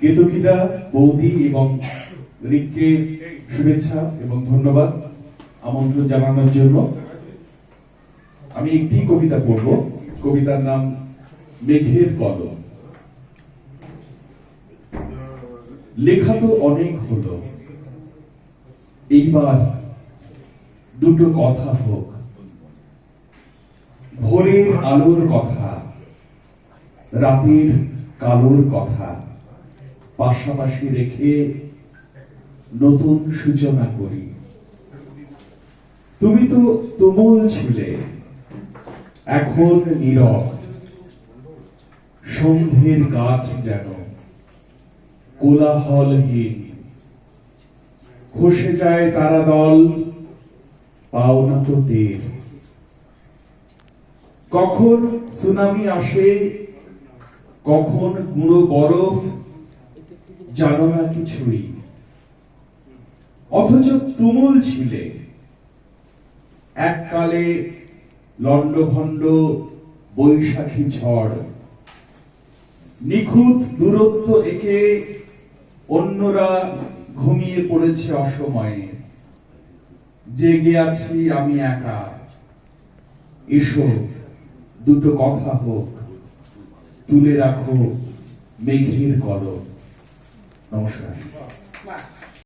কেতকিদা, বৌদি এবং রিককে শুভেচ্ছা এবং ধন্যবাদ আমন্ত্রণ জানানোর জন্য। আমি একটি কবিতা পড়ব। কবিতার নাম মেঘের কদম। লেখা তো অনেক হলো। এইবার দুটো কথা হোক। ভোরের আলোর কথা, রাতের কালোর কথা। পাশাপাশি রেখে নতুন সূচনা করি। তুমি তো তুমুল ছিলে, এখন নীরব। সন্ধ্যের গাছ যেন কোলাহলহীন। খসে যায় তারা দল পাওনা তো টের কখন সুনামি আসে, কখন গুঁড়ো বরফ জানো না কিছুই অথচ তুমুল ছিলে এককালে লণ্ডভণ্ড বৈশাখী ঝড়। নিখুঁত দূরত্ব একে অন্যরা ঘুমিয়ে পড়েছে অসময়ে। জেগে আছি আমি একা। এসো, দুটো কথা হোক, তুলে রাখো মেঘের কলম 办公室